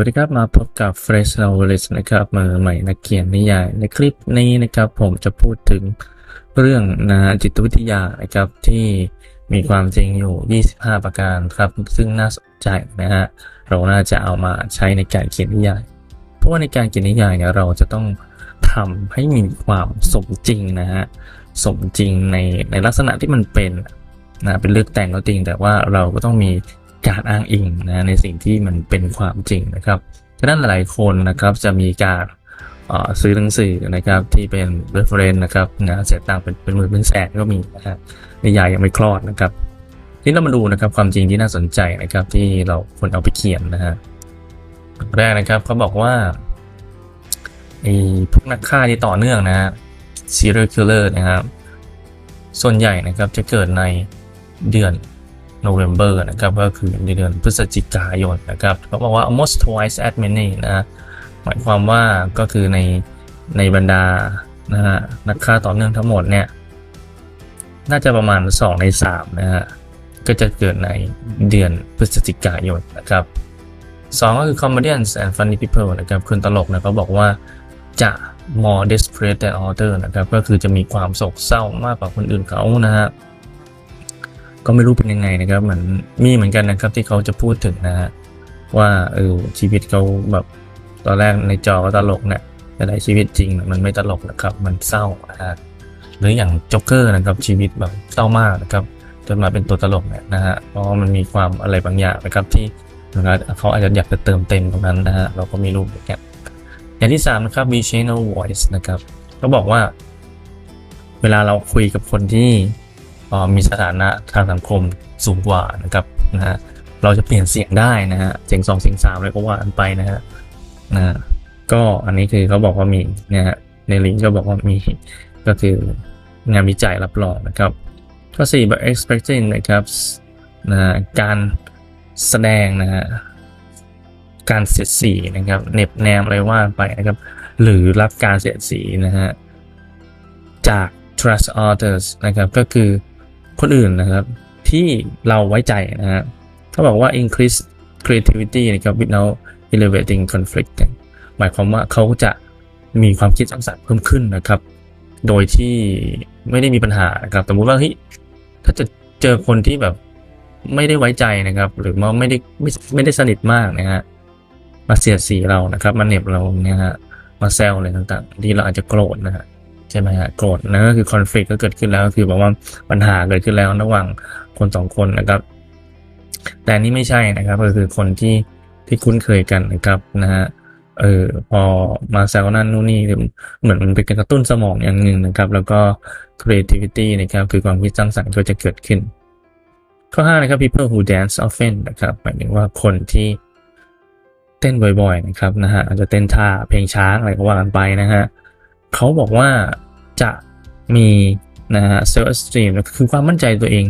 วัสดีครับมาพบกับ Fresh Novelist นะครับมือใหม่นักเขียนนิยายในคลิปนี้นะครับผมจะพูดถึงเรื่องนะจิตวิทยานะครับที่มีความจริงอยู่ 25 ประการครับ ซึ่งน่าสนใจนะฮะเราน่าจะเอามาใช้ในการเขียนนิยาย เพราะว่าในการเขียนนิยายเนี่ยเราจะต้องทำให้มีความสมจริงนะฮะสมจริงในในลักษณะที่มันเป็นนะเป็นเลือกแต่งก็จริง แต่ว่าเราก็ต้องมี การอ้างอิงนะในสิ่งที่มันเป็นความจริงนะครับฉะนั้นหลายๆคนนะครับจะมีการซื้อหนังสือนะครับที่เป็น reference นะครับนะเสียตังค์เป็นเป็นหมื่นเป็นแสนก็มีนะฮะนิยายยังไม่คลอดนะครับทีนี้เรามาดูนะครับความจริงที่น่าสนใจนะครับที่เราควรเอาไปเขียนนะฮะแรกนะครับเขาบอกว่าไอ้พวกนักฆ่าที่ต่อเนื่องนะฮะ serial killer นะครับส่วนใหญ่นะครับจะเกิดในเดือน November นะครับก็คือในเดือนพฤศจิกายนนะครับเขาบอกว่า almost twice as many นะฮะหมายความว่าก็คือในในบรรดานะฮะนักฆ่าต่อเนื่องทั้งหมดเนี่ยน่าจะประมาณ 2 ใน 3 นะฮะ ก็จะเกิดในเดือนพฤศจิกายนนะครับสองก็คือ comedians and funny people นะครับคนตลกนะเขาบอกว่าจะ more desperate than other นะครับ ก็คือจะมีความโศกเศร้ามากกว่าคนอื่นเขานะฮะ ก็ไม่รู้เป็นยังไงนะครับเหมือนมีเหมือนกันนะครับที่เขาจะพูดถึงนะฮะว่าเออชีวิตเขาแบบตอนแรกในจอก็ตลกเนี่ยแต่ในชีวิตจริงมันไม่ตลกนะครับ มันเศร้านะฮะหรืออย่างจ็อกเกอร์นะครับชีวิตแบบเศร้ามากนะครับจนมาเป็นตัวตลกเนี่ยนะฮะเพราะมันมีความอะไรบางอย่างนะครับที่นะเขาอาจจะอยากจะเติมเต็มตรงนั้นนะฮะเราก็มีรูปอย่างเงี้ยอย่างที่สามนะครับ v channel voice นะครับเขาบอกว่า เวลาเราคุยกับคนที่ มีสถานะทางสังคมสูงกว่านะครับนะฮะเราจะเปลี่ยนเสียงได้นะฮะเสียงสองเสียงสามอะไรก็ว่ากันไปนะฮะนะก็อันนี้คือเขาบอกว่ามีนะฮะในลิงก์ก็บอกว่ามีก็คืองานวิจัยรับรองนะครับข้อ4 by expecting นะครับนะการแสดงนะฮะการเสียดสีนะครับเหน็บแนมอะไรว่าไปนะครับหรือรับการเสียดสีนะฮะจาก trust others นะครับก็คือ คนอื่นนะครับ ที่เราไว้ใจนะฮะเขาบอกว่า increase creativity นะครับ without elevating conflict หมายความว่าเขาจะมีความคิดสร้างสรรค์เพิ่มขึ้นนะครับ โดยที่ไม่ได้มีปัญหานะครับ สมมติว่าเฮ้ยถ้าจะเจอคนที่แบบไม่ได้ไว้ใจนะครับ หรือว่าไม่ได้ไม่ไม่ได้สนิทมากนะฮะมาเสียดสีเรานะครับมาเหน็บเราเนี่ยฮะมาแซวอะไรต่างๆที่เราอาจจะโกรธนะฮะ ใช่ไหมฮะโกรธนะก็คือคอนฟ lict ก็เกิดขึ้นแล้วก็คือบอกว่าปัญหาเกิดขึ้นแล้วระหว่างคนสองคนนะครับ แต่นนี่ไม่ใช่นะครับก็คือคนที่ที่คุ้นเคยกันนะครับนะฮะเออพอมาแซวนั่นนู่นนี่เหมือนมันเป็นการกระตุ้นสมองอย่างหนึ่งนะครับ แล้วก็ creativity นะครับคือความคิดสร้างสรรค์ก็จะเกิดขึ้น ข้อ5นะครับ people who dance often นะครับหมายถึงว่าคนที่เต้นบ่อยๆนะครับนะฮะอาจจะเต้นท่าเพลงช้างอะไรก็ว่ากันไปนะฮะ เขาบอกว่าจะมีนะฮะ self esteem คือความมั่นใจตัวเอง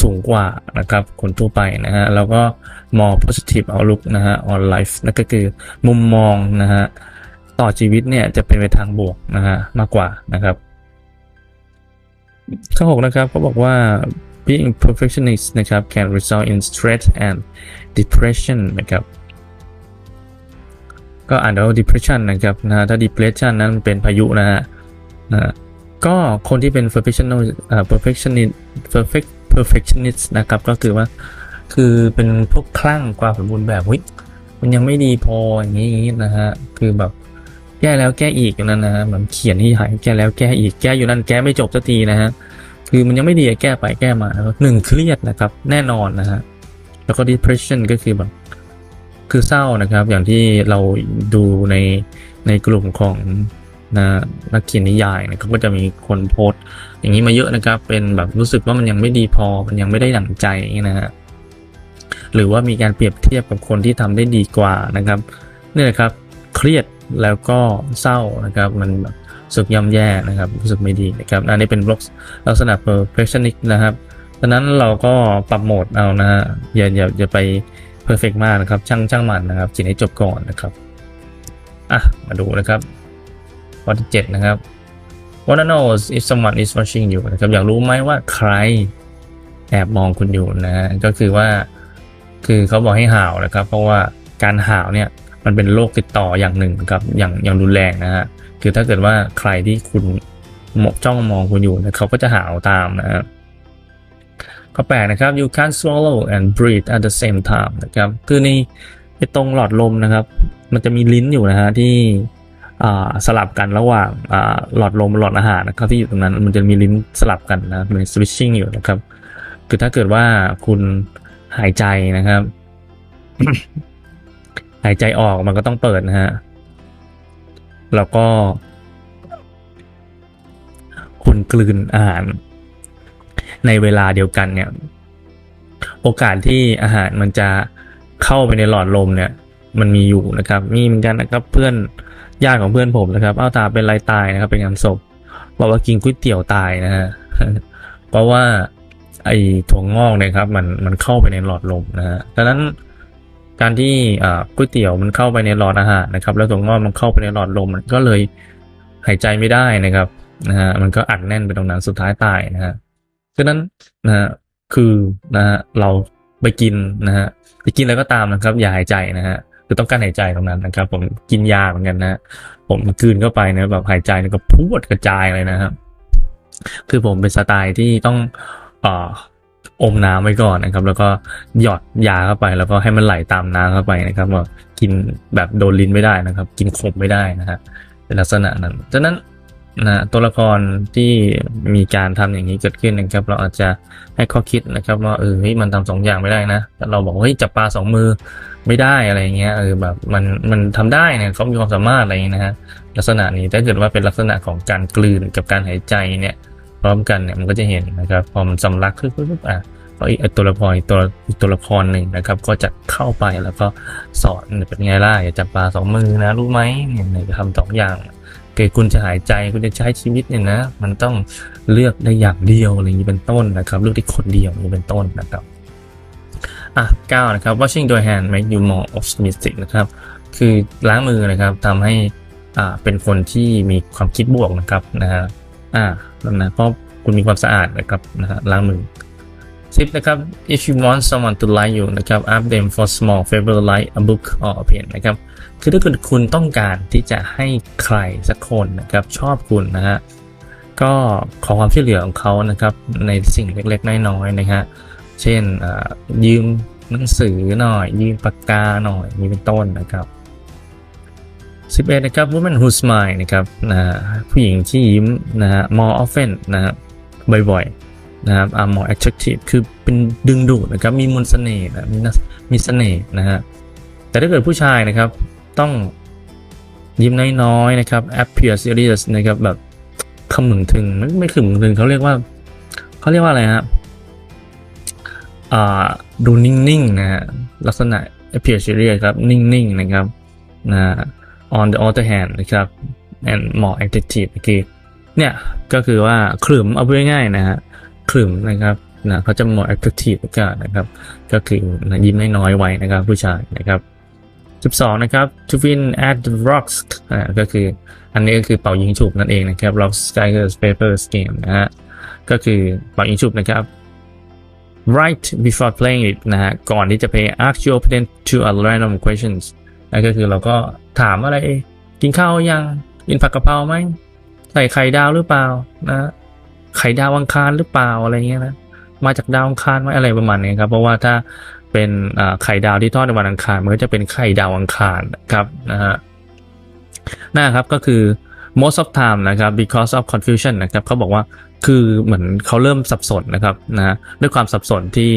สูงกว่านะครับคนทั่วไปนะฮะแล้วก็ more positive outlook นะฮะ on life นั่นก็คือมุมมองนะฮะต่อชีวิตเนี่ยจะเป็นไปทางบวกนะฮะมากกว่านะครับข้อ6นะครับเขาบอกว่า being perfectionist นะครับ can result in stress and depression นะครับ ก็อ่านว่า depression นะครับนะถ้า depression นั้นเป็นพายุนะฮะนะก็คนที่เป็น perfectional perfectionist perfect perfectionist นะครับ ก็คือว่าคือเป็นพวกคลั่งความสมบูรณ์แบบเฮ้ยมันยังไม่ดีพออย่างนี้นะฮะคือแบบแก้แล้วแก้อีกอย่นั้นนะฮะเหมือนเขียนที่หายแก้แล้วแก้อีกแก้อยู่นั่นแก้ไม่จบสักทีนะฮะคือมันยังไม่ดีแก้ไปแก้มาหนึ่งเครียดนะครับ แน่นอนนะฮะแล้วก็ depression ก็คือแบบ คือเศร้านะครับ อย่างที่เราดูในในกลุ่มของนะนักเขียนนิยายนะเขาก็จะมีคนโพสต์อย่างนี้มาเยอะนะครับ เป็นแบบรู้สึกว่ามันยังไม่ดีพอ มันยังไม่ได้ดั่งใจนะฮะหรือว่ามีการเปรียบเทียบกับคนที่ทำได้ดีกว่านะครับนี่แหละครับ เครียดแล้วก็เศร้านะครับ มันแบบสึกย่ำแย่นะครับรู้สึกไม่ดีนะครับอันนี้เป็นบล็อกลักษณะ perfectionist นะครับดังนั้นเราก็ปรับโหมดเอานะฮะอย่าอย่าอย่าไป perfect มากนะครับ ช่างช่างมันนะครับจินให้จบก่อนนะครับอะมาดูนะครับข้อที่เจ็ดนะครับ wanna know if someone is watching you นะครับอยากรู้ไหมว่าใครแอบมองคุณอยู่นะก็คือว่าคือเขาบอกให้ห่าวนะครับ เพราะว่าการห่าวเนี่ยมันเป็นโรคติดต่ออย่างหนึ่งครับอย่างอย่างรุนแรงนะฮะคือถ้าเกิดว่าใครที่คุณมองจ้องมองคุณอยู่นะเขาก็จะห่าวตามนะฮะ ข้อแปดนะครับ you can't swallow and breathe at the same time นะครับคือในไอตรงหลอดลมนะครับ มันจะมีลิ้นอยู่นะฮะที่สลับกันระหว่างหลอดลมหลอดอาหารนะครับที่อยู่ตรงนั้นมันจะมีลิ้นสลับกันนะเป็น switching อยู่นะครับ คือถ้าเกิดว่าคุณหายใจนะครับ หายใจออกมันก็ต้องเปิดนะฮะแล้วก็ คุณกลืนอาหาร ในเวลาเดียวกันเนี่ย โอกาสที่อาหารมันจะเข้าไปในหลอดลมเนี่ย มันมีอยู่นะครับ มีเหมือนกันนะครับเพื่อนญาติของเพื่อนผมนะครับเอาตาเป็นไรตายนะครับเป็นงานศพบอกว่ากินก๋วยเตี๋ยวตายนะฮะเพราะว่า ไอ้ถั่วงอกเนี่ยครับ มันมันเข้าไปในหลอดลมนะฮะดังนั้นการที่ก๋วยเตี๋ยวมันเข้าไปในหลอดอาหารนะครับ แล้วถั่วงอกมันเข้าไปในหลอดลม มันก็เลยหายใจไม่ได้นะครับนะฮะมันก็อัดแน่นไปตรงนั้นสุดท้ายตายนะฮะ ฉะนั้นนะฮะคือนะฮะเราไปกินนะฮะไปกินแล้วก็ตามนะครับ อย่าหายใจนะฮะคือต้องการหายใจตรงนั้นนะครับ ผมกินยาเหมือนกันนะผมกืนเข้าไปนะแบบหายใจเนี่ยก็พูดกระจายเลยนะครับ คือผมเป็นสไตล์ที่ต้องอ่อมน้ำไว้ก่อนนะครับ แล้วก็หยอดยาเข้าไป แล้วก็ให้มันไหลตามน้ำเข้าไปนะครับว่ากินแบบโดนลิ้นไม่ได้นะครับ กินขมไม่ได้นะฮะเป็นลักษณะนั้นฉะนั้น นะตัวละครที่มีการทำอย่างนี้เกิดขึ้นนะครับ เราอาจจะให้ข้อคิดนะครับว่าเออเฮ้ยมันทำสองอย่างไม่ได้นะเราบอกว่าเฮ้ยจับปลาสองมือไม่ได้อะไรเงี้ยเออแบบมันมันทำได้เนี่ยเขามีความสามารถอะไรอย่างนี้นะฮะลักษณะนี้ถ้าเกิดว่าเป็นลักษณะของการกลืนกับการหายใจเนี่ยพร้อมกันเนี่ยมันก็จะเห็นนะครับพอมันสำลักขึ้นปุ๊บอะก็อีกตัวละครตัวอีกตัวละครหนึ่งนะครับ ก็จะเข้าไปแล้วก็สอนเป็นไงล่ะอย่าจับปลาสองมือนะรู้ไหมเนี่ยเนี่ยทำสองอย่าง เกิดคุณจะหายใจคุณจะใช้ชีวิตเนี่ยนะ มันต้องเลือกได้อย่างเดียวอะไรอย่างนี้เป็นต้นนะครับเลือกได้คนเดียวอย่างนี้เป็นต้นนะครับอะเก้านะครับ washing your hand make you more optimistic นะครับคือล้างมือนะครับทำให้อ่าเป็นคนที่มีความคิดบวกนะครับนะฮะอ่านะเพราะคุณมีความสะอาดนะครับนะฮะล้างมือสิบนะครับ if you want someone to like you นะครับ ask them for small favor like a book or a pen นะครับ คือถ้าเกิดคุณต้องการที่จะให้ใครสักคนนะครับชอบคุณนะฮะก็ขอความช่วยเหลือของเขานะครับในสิ่งเล็กๆน้อยๆนะฮะเช่นยืมหนังสือหน่อย ยืมปากกาหน่อยนี่เป็นต้นนะครับ11นะครับ woman who smile นะครับนะผู้หญิงที่ยิ้มนะฮะ more often นะฮะบ่อยๆนะครับ are more attractive คือเป็นดึงดูดนะครับ มีมนต์เสน่ห์นะมีมีเสน่ห์นะฮะแต่ถ้าเกิดผู้ชายนะครับ ต้องยิ้มน้อยๆนะครับ appear serious นะครับแบบขมึงถึงไม่ไม่ขมึงถึงเขาเรียกว่าเขาเรียกว่าอะไรฮะอ่าดูนิ่งๆนะฮะลักษณะ appear serious ครับนิ่งๆนะครับนะ on the other hand นะครับ and more active คือเนี่ยก็คือว่าขลุ่มเอาไปง่ายนะฮะขลุ่มนะครับนะเขาจะ more active กันนะครับ ก็คือนะยิ้มน้อยๆไว้นะครับผู้ชายนะครับ 12 นะครับ to win at the rocks อ่าก็คืออันนี้ก็คือเป่ายิงฉุบนั่นเองนะครับ rocks tigers papers game นะฮะก็คือเป่ายิงฉุบนะครับ right before playing it นะฮะก่อนที่จะ play ask your opponent to a random questions นั่นก็คือเราก็ถามอะไร กินข้าวยังกินผักกะเพราไหมใส่ไข่ดาวหรือเปล่านะไข่ดาวอังคารหรือเปล่าอะไรเงี้ยนะมาจากดาวอังคารไหมอะไรประมาณนี้ครับ เพราะว่าถ้า เป็นไข่ดาวที่ทอดในวันอังคารมันก็จะเป็นไข่ดาวอังคารครับนะฮะหน้าครับก็คือ most of time นะครับ because of confusion นะครับเขาบอกว่าคือเหมือนเขาเริ่มสับสนนะครับนะฮะด้วยความสับสนที่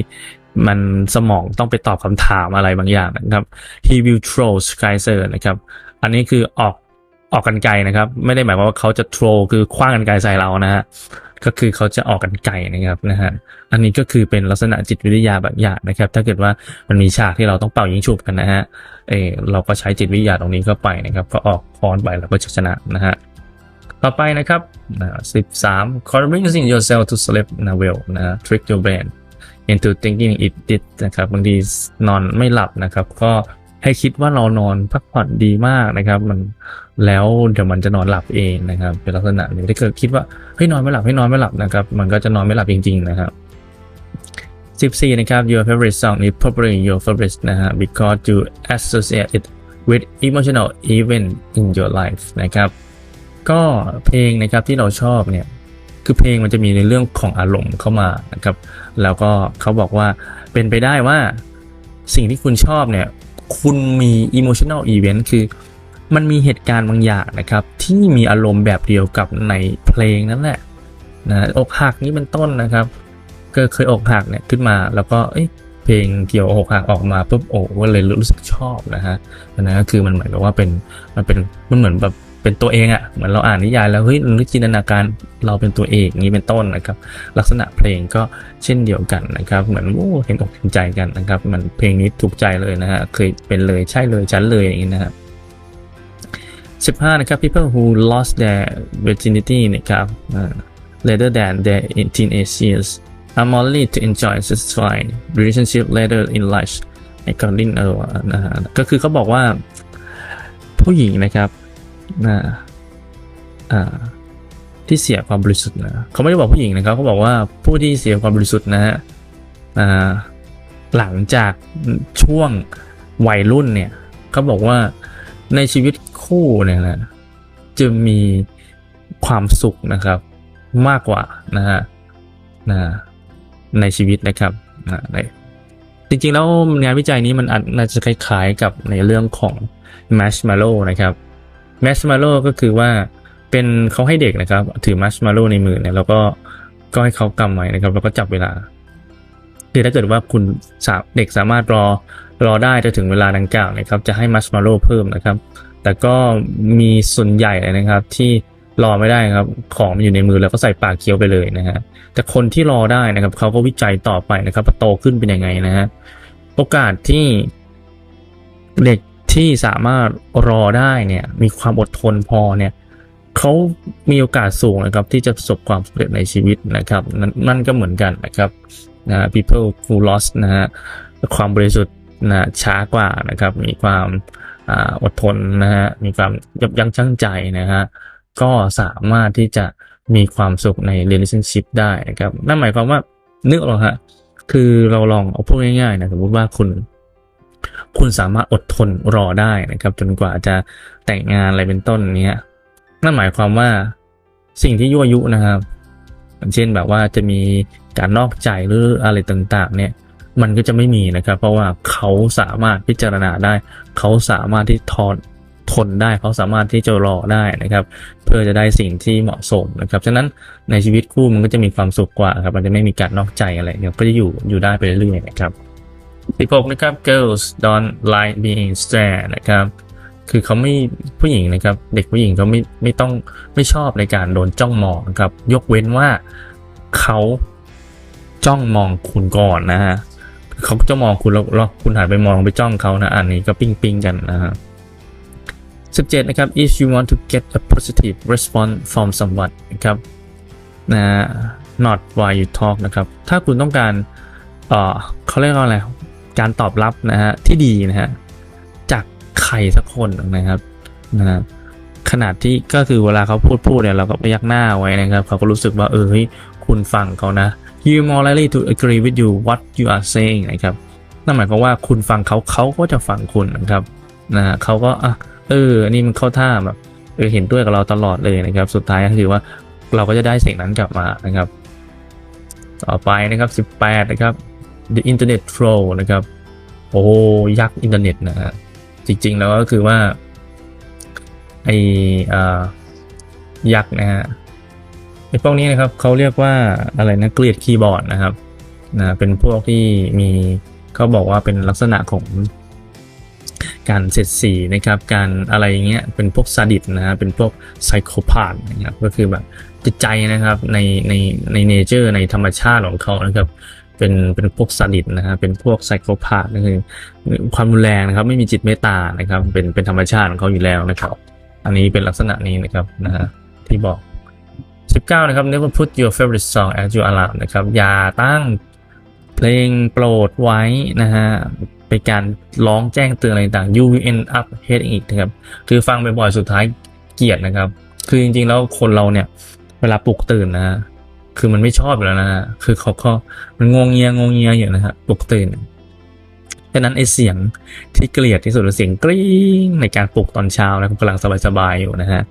มันสมองต้องไปตอบคำถามอะไรบางอย่างนะครับ he will throw Kaiser นะครับ อันนี้คือออกออกกันไกลนะครับ ไม่ได้หมายความว่าเขาจะ throw คือคว้างกันไกลใส่เรานะฮะ ก็คือเขาจะออกกันไกลนะครับนะฮะอันนี้ก็คือเป็นลักษณะจิตวิทยาแบบอย่างนะครับ ถ้าเกิดว่ามันมีฉากที่เราต้องเป่ายิงฉุบกันนะฮะเออเราก็ใช้จิตวิทยาตรงนี้เข้าไปนะครับ ก็ออกคอนไปแล้วก็ชนะนะฮะต่อไปนะครับสิบสาม convincing yourself to sleep นะ well นะ trick your brain into thinking it did นะครับบางทีนอนไม่หลับนะครับ ก็ ให้คิดว่าเรานอนพักผ่อนดีมากนะครับ มันแล้วเดี๋ยวมันจะนอนหลับเองนะครับ เป็นลักษณะนี้ถ้าเกิดคิดว่าเฮ้ยนอนไม่หลับให้นอนไม่หลับนะครับ มันก็จะนอนไม่หลับจริง ๆ นะครับ14นะครับ your favorite song is probably your favorite นะฮะ because you associate it with emotional event in your life นะครับ ก็เพลงนะครับที่เราชอบเนี่ย คือเพลงมันจะมีในเรื่องของอารมณ์เข้ามานะครับ แล้วก็เขาบอกว่าเป็นไปได้ว่าสิ่งที่คุณชอบเนี่ย คุณมี emotional event คือ มันมีเหตุการณ์บางอย่างนะครับ ที่มีอารมณ์แบบเดียวกับในเพลงนั่นแหละนะอกหักนี้เป็นต้นนะครับก็เคยอกหักเนี่ยขึ้นมาแล้วก็เอ้ยเพลงเกี่ยวกับอกหักออกมาปุ๊บโอ้ก็เลยรู้สึกชอบนะฮะนะก็คือมันเหมือนกับว่าเป็นมันเป็นมันเหมือนแบบ เป็นตัวเองอะ่ะเหมือนเราอ่านนิยายแล้วเฮ้ยนึกจินตนาการเราเป็นตัวเองนี้เป็นต้นนะครับ ลักษณะเพลงก็เช่นเดียวกันนะครับ เหมือนโอ้เห็นอกเห็นใจกันนะครับ มันเพลงนี้ถูกใจเลยนะฮะเคยเป็นเลยใช่เลยฉันเลยอย่างนี้นะครับ15 นะครับ people who lost their virginity นะครับ later than their teenage years are more likely to enjoy satisfying relationship later in life according เออนะฮะก็คือเขาบอกว่าผู้หญิงนะครับ นะอ่าที่เสียความบริสุทธิ์นะเขาไม่ได้บอกผู้หญิงนะครับเขาบอกว่าผู้ที่เสียความบริสุทธิ์นะฮะอ่าหลังจากช่วงวัยรุ่นเนี่ยเขาบอกว่าในชีวิตคู่เนี่ยนะจะมีความสุขนะครับมากกว่านะฮะนะในชีวิตนะครับนะในจริงๆแล้วงานวิจัยนี้มันอาจจะคล้ายๆกับในเรื่องของ marshmallow นะครับ marshmallow ก็คือว่าเป็นเขาให้เด็กนะครับ ถือ marshmallow ในมือเนี่ยแล้วก็ก็ให้เขากำไว้นะครับ แล้วก็จับเวลาคือถ้าเกิดว่าคุณเด็กสามารถรอรอได้จะถึงเวลาดังกล่าวนะครับ จะให้ marshmallow เพิ่มนะครับ แต่ก็มีส่วนใหญ่เลยนะครับที่รอไม่ได้ครับ ของมันอยู่ในมือแล้วก็ใส่ปากเคี้ยวไปเลยนะฮะแต่คนที่รอได้นะครับเขาก็วิจัยต่อไปนะครับว่าโตขึ้นเป็นยังไงนะฮะโอกาสที่เด็ก ที่สามารถรอได้เนี่ยมีความอดทนพอเนี่ยเขามีโอกาสสูงนะครับที่จะประสบความสำเร็จในชีวิตนะครับนั่นนั่นก็เหมือนกันนะครับนะ people who lost นะฮะความบริสุทธิ์นะช้ากว่านะครับ มีความอดทนนะฮะมีความยับยั้งชั่งใจนะฮะก็สามารถที่จะมีความสุขใน relationship ได้นะครับ นั่นหมายความว่านึกออกฮะคือเราลองเอาพูดง่ายๆนะสมมติว่าคุณ คุณสามารถอดทนรอได้นะครับ จนกว่าจะแต่งงานอะไรเป็นต้นเนี้ยนั่นหมายความว่าสิ่งที่ยั่วยุนะครับเช่นแบบว่าจะมีการนอกใจหรืออะไรต่างๆ เนี่ยมันก็จะไม่มีนะครับ เพราะว่าเขาสามารถพิจารณาได้ เขาสามารถที่ทนทนได้ เขาสามารถที่จะรอได้นะครับ เพื่อจะได้สิ่งที่เหมาะสมนะครับฉะนั้นในชีวิตคู่มันก็จะมีความสุขกว่าครับมันจะไม่มีการนอกใจอะไรเนี่ยก็จะอยู่อยู่ได้ไปเรื่อยๆนะครับ 16 นะครับ girls don't like being stared นะครับ คือเขาไม่ผู้หญิงนะครับ เด็กผู้หญิงเขาไม่ไม่ต้องไม่ชอบในการโดนจ้องมองนะครับ ยกเว้นว่าเขาจ้องมองคุณก่อนนะฮะเขาจะมองคุณแล้วคุณหันไปมองไปจ้องเขานะ อันนี้ก็ปิ้งปิ้งกันนะฮะ17 นะครับ if you want to get a positive response from someone นะครับนะ not why you talk นะครับ ถ้าคุณต้องการ เอ่อเขาเรียกว่าอะไร การตอบรับนะฮะที่ดีนะฮะจากใครสักคนนะครับนะฮะขนาดที่ก็คือเวลาเขาพูดพูดเนี่ยเราก็พยักหน้าไว้นะครับเขาก็รู้สึกว่าเออคุณฟังเขานะ you more likely to agree with you what you are saying นะครับนั่นหมายความว่าคุณฟังเขาเขาก็จะฟังคุณนะครับนะฮะเขาก็อะเอออันนี่มันเข้าท่าแบบเออเห็นด้วยกับเราตลอดเลยนะครับ สุดท้ายก็คือว่าเราก็จะได้สิ่งนั้นกลับมานะครับ ต่อไปนะครับ 18 นะครับ the internet flow นะครับ โอ้ยักษ์อินเทอร์เน็ตนะฮะจริง ๆ แล้วก็คือว่าไออยักษ์นะฮะไอพวกนี้นะครับเขาเรียกว่าอะไรนะเกลียดคีย์บอร์ดนะครับนะเป็นพวกที่มีเขาบอกว่าเป็นลักษณะของการเสียดสีนะครับ การอะไรเงี้ยเป็นพวกซาดิสนะฮะเป็นพวกไซโคพาธนะครับก็คือแบบจิตใจนะครับในในในเนเจอร์ในธรรมชาติของเขานะครับ เป็นเป็นพวกซาดิสนะฮะเป็นพวกไซโคพาธก็คือความรุนแรงนะครับ ไม่มีจิตเมตตานะครับ เป็นเป็นธรรมชาติของเขาอยู่แล้วนะครับ อันนี้เป็นลักษณะนี้นะครับนะฮะที่บอก 19 นะครับ never put your favorite song as your alarm นะครับ อย่าตั้งเพลงโปรดไว้นะฮะเป็นการร้องแจ้งเตือนอะไรต่าง you will end up hating it นะครับ คือฟังบ่อยๆสุดท้ายเกลียดนะครับ คือจริงๆแล้วคนเราเนี่ยเวลาปลุกตื่นนะฮะ คือมันไม่ชอบอยู่แล้วนะคือเขาก็มันงงเงียงงเงียอยู่นะฮะปลุกตื่นฉะนั้นไอเสียงที่เกลียดที่สุดคือเสียงกรี๊งในการปลุกตอนเช้านะคุณกำลังสบายๆอยู่นะฮะ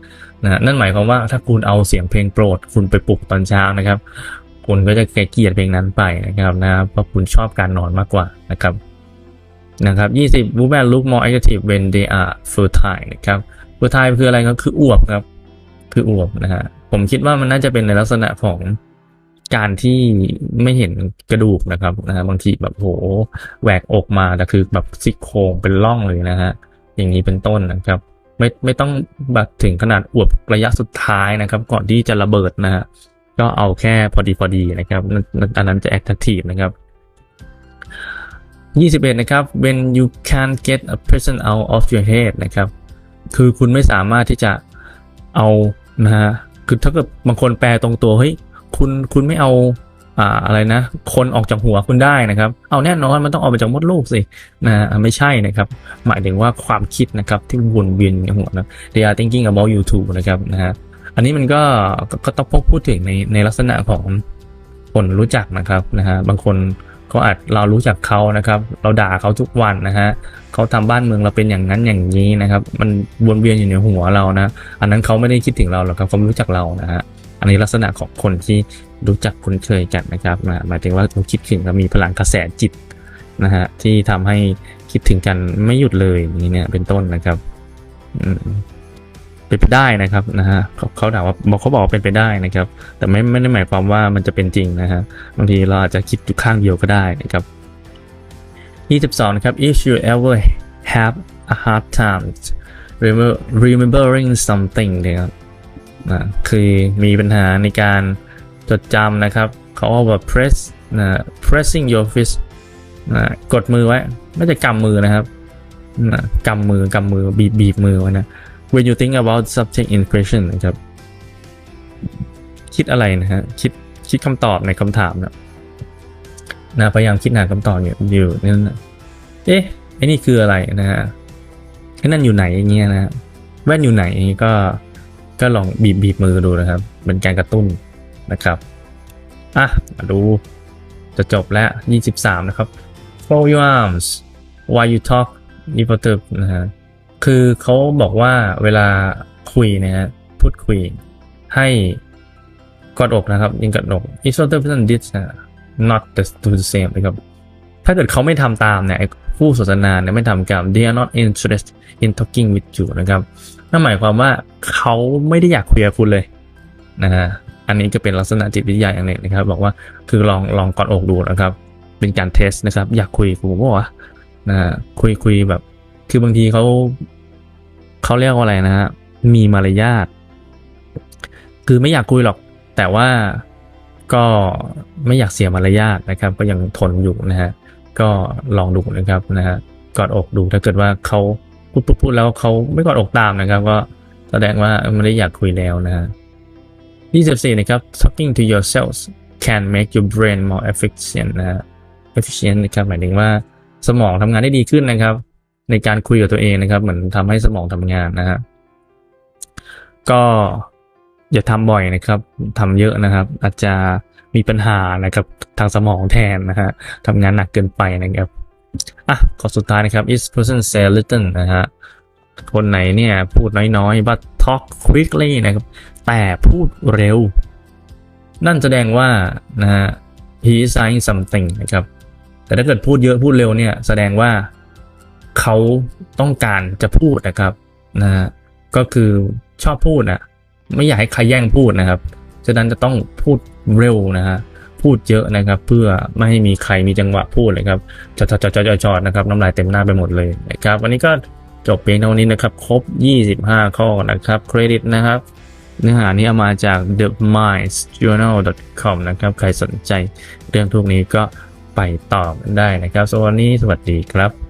นะนั่นหมายความว่าถ้าคุณเอาเสียงเพลงโปรด คุณไปปลุกตอนเช้านะครับ คุณก็จะเกลียดเพลงนั้นไปนะครับนะเพราะคุณชอบการนอนมากกว่านะครับนะครับ20 women look more active when they are fertile นะครับ fertile คืออะไรก็คืออวบครับ คืออวบนะฮะผมคิดว่ามันน่าจะเป็นในลักษณะของ การที่ไม่เห็นกระดูกนะครับนะฮะบางทีแบบโหแหวกอกมาแต่คือแบบซี่โครงเป็นร่องเลยนะฮะอย่างนี้เป็นต้นนะครับ ไม่ไม่ต้องแบบถึงขนาดอวบระยะสุดท้ายนะครับ ก่อนที่จะระเบิดนะฮะก็เอาแค่พอดีพอดีนะครับอันนั้นจะ active นะครับ21นะครับ when you can't get a person out of your head นะครับ คือคุณไม่สามารถที่จะเอานะฮะคือถ้าเกิดบางคนแปลตรงตัวเฮ้ย คุณคุณไม่เอาอ่าอะไรนะ คนออกจากหัวคุณได้นะครับ เอาแน่นอนมันต้องออกมาจากมดลูกสินะไม่ใช่นะครับ หมายถึงว่าความคิดนะครับที่วนเวียนในหัวนะ they are thinking about you too นะครับนะฮะอันนี้มันก็ก็ก็ต้องพูดถึงในในลักษณะของคนรู้จักนะครับนะฮะบางคนก็อาจเรารู้จักเขานะครับ เราด่าเขาทุกวันนะฮะเขาทำบ้านเมืองเราเป็นอย่างนั้นอย่างนี้นะครับ มันวนเวียนอยู่ในหัวเรานะ อันนั้นเขาไม่ได้คิดถึงเราหรอกครับเขาไม่รู้จักเรานะฮะ อันนี้ลักษณะของคนที่รู้จักคุ้นเคยกันนะครับหมายถึงว่าเราคิดถึงเรามีพลังกระแสจิตนะฮะที่ทำให้คิดถึงกันไม่หยุดเลยอย่างนี้เนี่ยเป็นต้นนะครับเป็นไปได้นะครับนะฮะเขาเขาถามว่าเขาบอกว่าเป็นไปได้นะครับ แต่ไม่ไม่ได้หมายความว่ามันจะเป็นจริงนะฮะบางทีเราอาจจะคิดอยู่ข้างเดียวก็ได้นะครับ22นะครับ if you ever have a hard time remember remembering something นะครับ นะคือมีปัญหาในการจดจำนะครับเขาเอาแบบ press นะ pressing your fist นะกดมือไว้ ไม่จะกำมือนะครับนะกำมือกำมือบีบบีบมือไว้นะ when you think about subject in question นะครับ คิดอะไรนะฮะคิดคิดคำตอบในคำถามนะนะพยายามคิดหาคำตอบอยู่อยู่นั่นนะเอ๊ะไอ้นี่คืออะไรนะฮะไอ้นั่นอยู่ไหนอย่างเงี้ยนะแว่นอยู่ไหนอย่างงี้ก็ ก็ลองบีบบีบมือดูนะครับ เป็นการกระตุ้นนะครับ อะ มาดู จะจบแล้ว 23 นะครับ fold your arms while you talk important นะฮะ คือเขาบอกว่าเวลาคุยนะฮะ พูดคุย ให้กอดอกนะครับ ยิงกอดอก if other person did not the same นะครับ ถ้าเกิดเขาไม่ทำตามเนี่ยผู้สนทนาเนี่ยไม่ทำกับ they are not interested in talking with you นะครับนั่นหมายความว่าเขาไม่ได้อยากคุยกับคุณเลยนะฮะอันนี้ก็เป็นลักษณะจิตวิทยาอย่างหนึ่งนะครับ บอกว่าคือลองลองกอดอกดูนะครับ เป็นการเทสนะครับ อยากคุยกับผมบอกว่านะคุยคุยแบบ คือบางทีเขาเขาเรียกว่าอะไรนะฮะมีมารยาทคือไม่อยากคุยหรอก แต่ว่าก็ไม่อยากเสียมารยาทนะครับ ก็ยังทนอยู่นะฮะ ก็ลองดูนะครับนะฮะกอดอกดูถ้าเกิดว่าเขาพูดพูดพูดแล้วเขาไม่กอดอกตามนะครับ ก็แสดงว่าไม่ได้อยากคุยแล้วนะฮะ24นะครับ talking to yourself can make your brain more efficient นะฮะ efficient นะครับหมายถึงว่าสมองทำงานได้ดีขึ้นนะครับ ในการคุยกับตัวเองนะครับ เหมือนทำให้สมองทำงานนะฮะก็อย่าทำบ่อยนะครับทำเยอะนะครับ อาจจะ มีปัญหานะครับทางสมองแทนนะฮะทำงานหนักเกินไปนะครับอะข้อสุดท้ายนะครับ is person say little นะฮะคนไหนเนี่ยพูดน้อยๆ but talk quickly นะครับ แต่พูดเร็ว นั่นแสดงว่านะฮะ he is saying something นะครับ แต่ถ้าเกิดพูดเยอะพูดเร็วเนี่ย แสดงว่าเขาต้องการจะพูดนะครับนะฮะก็คือชอบพูดนะไม่อยากให้ใครแย่งพูดนะครับ ฉะนั้นจะต้องพูดเร็วนะฮะพูดเยอะนะครับ เพื่อไม่ให้มีใครมีจังหวะพูดเลยครับจอดจอดจอดจอดนะครับน้ำลายเต็มหน้าไปหมดเลยนะครับวันนี้ก็จบเพียงเท่านี้นะครับ ครบ 25 ข้อนะครับเครดิตนะครับ เนื้อหานี้เอามาจาก the minds journal com นะครับ ใครสนใจเรื่องทุกนี้ก็ไปตอบได้นะครับสวัสดีสวัสดีครับ